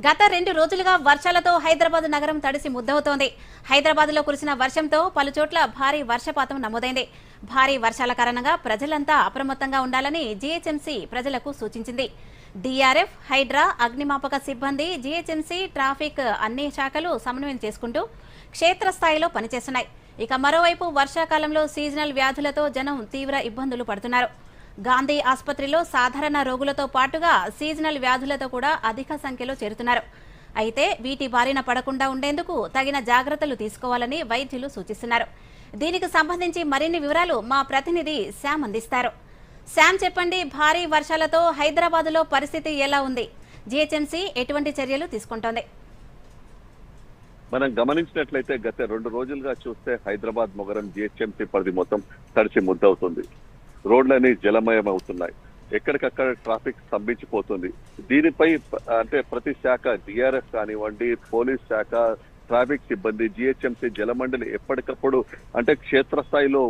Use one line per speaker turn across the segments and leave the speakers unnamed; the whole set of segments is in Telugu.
గత రెండు రోజులుగా వర్షాలతో హైదరాబాద్ నగరం తడిసి ముద్దవుతోంది. హైదరాబాద్లో కురిసిన వర్షంతో పలుచోట్ల భారీ వర్షపాతం నమోదైంది. భారీ వర్షాల కారణంగా ప్రజలంతా అప్రమత్తంగా ఉండాలని జీహెచ్ఎంసీ ప్రజలకు సూచించింది. డిఆర్ఎఫ్ హైడ్రా అగ్నిమాపక సిబ్బంది జీహెచ్ఎంసీ ట్రాఫిక్ అన్ని శాఖలు సమన్వయం చేసుకుంటూ క్షేత్రస్థాయిలో పనిచేస్తున్నాయి. ఇక మరోవైపు వర్షాకాలంలో సీజనల్ వ్యాధులతో జనం తీవ్ర ఇబ్బందులు పడుతున్నారు. గాంధీ ఆసుపత్రిలో సాధారణ రోగులతో పాటుగా సీజనల్ వ్యాధులతో కూడా అధిక సంఖ్యలో చేరుతున్నారు. అయితే వీటి బారిన పడకుండా ఉండేందుకు తగిన జాగ్రత్తలు తీసుకోవాలని వైద్యులు సూచిస్తున్నారు. దీనికి సంబంధించి మరిన్ని వివరాలు మా ప్రతినిధి శ్యామ్ అందిస్తారు. శ్యామ్ చెప్పండి భారీ వర్షాలతో హైదరాబాద్లో పరిస్థితి ఎలా ఉంది? జిహెచ్ఎంసీ ఎటువంటి చర్యలు తీసుకుంటోంది?
మనం గమనించినట్లయితే గత రెండు రోజులుగా చూస్తే హైదరాబాద్ మొగరం జిహెచ్ఎంసీ పరిధి మొత్తం తడిచి ముద్దవుతుంది. రోడ్లన్నీ జలమయం అవుతున్నాయి ఎక్కడికక్కడ ట్రాఫిక్ స్తంభించిపోతుంది. దీనిపై అంటే ప్రతి శాఖ డిఆర్ఎఫ్ కానివ్వండి పోలీస్ శాఖ ట్రాఫిక్ సిబ్బంది జిహెచ్ఎంసీ జలమండలి ఎప్పటికప్పుడు అంటే క్షేత్రస్థాయిలో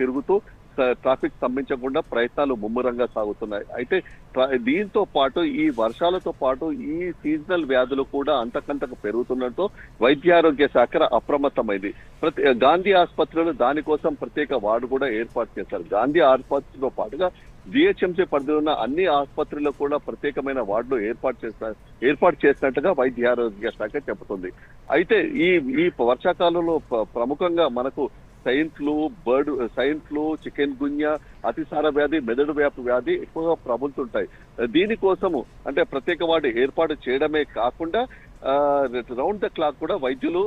తిరుగుతూ ట్రాఫిక్ స్తంభించకుండా ప్రయత్నాలు ముమ్మరంగా సాగుతున్నాయి. అయితే ట్రా- దీంతో పాటు ఈ వర్షాలతో పాటు ఈ సీజనల్ వ్యాధులు కూడా అంతకంతకు పెరుగుతుండటంతో వైద్యారోగ్య శాఖ అప్రమత్తమైంది. ప్రతి గాంధీ ఆసుపత్రిలో దానికోసం ప్రత్యేక వార్డు కూడా ఏర్పాటు చేశారు. గాంధీ ఆసుపత్రితో పాటుగా జిహెచ్ఎంసీ పరిధిలో ఉన్న అన్ని ఆసుపత్రుల్లో కూడా ప్రత్యేకమైన వార్డులు ఏర్పాటు చేస్తారు ఏర్పాటు చేసినట్టుగా వైద్య ఆరోగ్య శాఖ చెబుతుంది. అయితే ఈ ఈ వర్షాకాలంలో ప్రముఖంగా మనకు swine flu bird swine flu chikungunya అతిసార వ్యాధి మెదడు వ్యాపి వ్యాధి ఎక్కువగా ప్రబలుతుంటాయి. దీనికోసము అంటే ప్రత్యేక వార్డు ఏర్పాటు చేయడమే కాకుండా రౌండ్ ద క్లాక్ కూడా వైద్యులు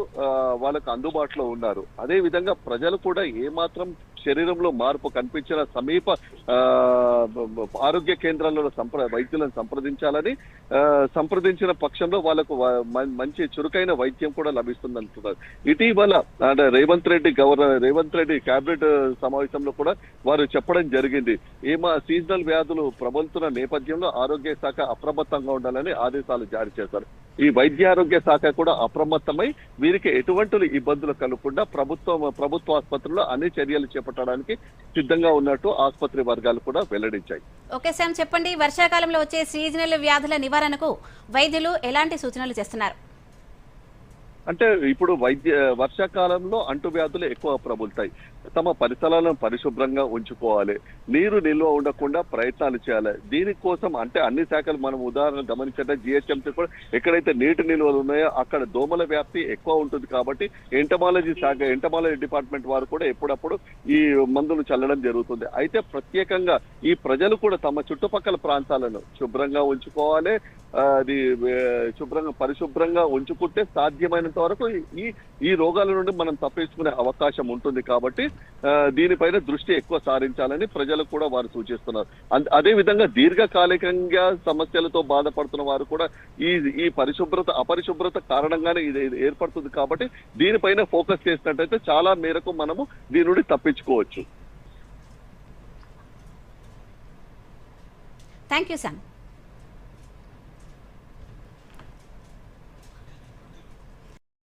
వాళ్ళకు అందుబాటులో ఉన్నారు. అదే విధంగా ప్రజలు కూడా ఏమాత్రం శరీరంలో మార్పు కనిపించిన సమీప ఆరోగ్య కేంద్రాలలో సంప్ర వైద్యులను సంప్రదించాలని సంప్రదించిన పక్షంలో వాళ్ళకు మంచి చురుకైన వైద్యం కూడా లభిస్తుంది అంటున్నారు ఇటీవల అంటే రేవంత్ రెడ్డి గవర్నర్ రేవంత్ రెడ్డి కేబినెట్ సమావేశంలో కూడా వారు చెప్పడం జరిగింది. ఏమా సీజనల్ వ్యాధులు ప్రబలుతున్న నేపథ్యంలో ఆరోగ్య శాఖ అప్రమత్తంగా ఉండాలని ఆదేశాలు జారీ చేశారు. ఈ వైద్యారోగ్య శాఖ కూడా అప్రమత్తమై వీరికి ఎటువంటి ఇబ్బందులు కలగకుండా ప్రభుత్వం ప్రభుత్వ ఆసుపత్రిలో అన్ని చర్యలు చేపట్టడానికి సిద్ధంగా ఉన్నట్టు ఆసుపత్రి వర్గాలు కూడా వెల్లడించాయి.
ఓకే శ్యామ్ చెప్పండి. వర్షాకాలంలో వచ్చే సీజనల్ వ్యాధుల నివారణకు వైద్యులు ఎలాంటి సూచనలు చేస్తున్నారు?
అంటే ఇప్పుడు వైద్య వర్షాకాలంలో అంటువ్యాధులు ఎక్కువ ప్రబులుతాయి. తమ పరిసరాలను పరిశుభ్రంగా ఉంచుకోవాలి. నీరు నిల్వ ఉండకుండా ప్రయత్నాలు చేయాలి. దీనికోసం అంటే అన్ని శాఖలు మనం ఉదాహరణ గమనించంటే జిహెచ్ఎంసీ కూడా ఎక్కడైతే నీటి నిల్వలు ఉన్నాయో అక్కడ దోమల వ్యాప్తి ఎక్కువ ఉంటుంది కాబట్టి ఎంటమాలజీ శాఖ ఎంటమాలజీ డిపార్ట్మెంట్ వారు కూడా ఎప్పుడప్పుడు ఈ మందులు చల్లడం జరుగుతుంది. అయితే ప్రత్యేకంగా ఈ ప్రజలు కూడా తమ చుట్టుపక్కల ప్రాంతాలను శుభ్రంగా ఉంచుకోవాలి. అది శుభ్రంగా పరిశుభ్రంగా ఉంచుకుంటే సాధ్యమైనంత వరకు ఈ ఈ రోగాల నుండి మనం తప్పించుకునే అవకాశం ఉంటుంది కాబట్టి దీనిపైన దృష్టి ఎక్కువ సారించాలని ప్రజలు కూడా వారు సూచిస్తున్నారు. అదే విధంగా దీర్ఘకాలికంగా సమస్యలతో బాధపడుతున్న వారు కూడా ఈ ఈ పరిశుభ్రత అపరిశుభ్రత కారణంగానే ఇది ఏర్పడుతుంది కాబట్టి దీనిపైన ఫోకస్ చేసినట్టయితే చాలా మేరకు మనము దీని నుండి తప్పించుకోవచ్చు.
Thank you sir